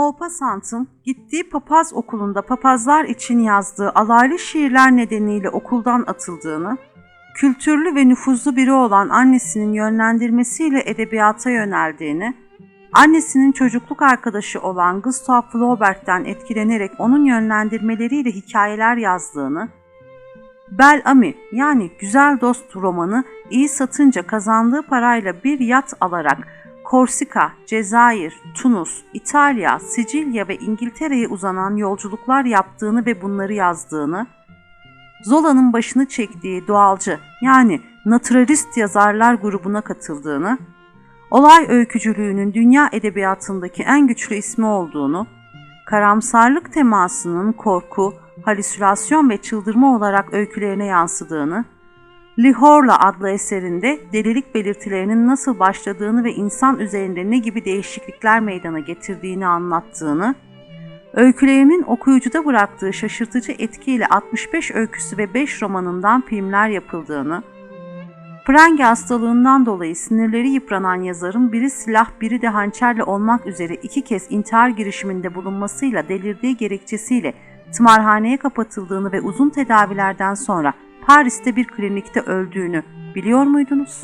Maupassant'ın gittiği papaz okulunda papazlar için yazdığı alaylı şiirler nedeniyle okuldan atıldığını, kültürlü ve nüfuzlu biri olan annesinin yönlendirmesiyle edebiyata yöneldiğini, annesinin çocukluk arkadaşı olan Gustav Flaubert'ten etkilenerek onun yönlendirmeleriyle hikayeler yazdığını, Bel Ami yani Güzel Dost romanı iyi satınca kazandığı parayla bir yat alarak Korsika, Cezayir, Tunus, İtalya, Sicilya ve İngiltere'ye uzanan yolculuklar yaptığını ve bunları yazdığını, Zola'nın başını çektiği doğalcı yani naturalist yazarlar grubuna katıldığını, olay öykücülüğünün dünya edebiyatındaki en güçlü ismi olduğunu, karamsarlık temasının korku, halüsinasyon ve çıldırma olarak öykülerine yansıdığını, Lihorla adlı eserinde delilik belirtilerinin nasıl başladığını ve insan üzerinde ne gibi değişiklikler meydana getirdiğini anlattığını, öykülerinin okuyucuda bıraktığı şaşırtıcı etkiyle 65 öyküsü ve 5 romanından filmler yapıldığını, Prengi hastalığından dolayı sinirleri yıpranan yazarın biri silah biri de hançerle olmak üzere iki kez intihar girişiminde bulunmasıyla delirdiği gerekçesiyle tımarhaneye kapatıldığını ve uzun tedavilerden sonra Paris'te bir klinikte öldüğünü biliyor muydunuz?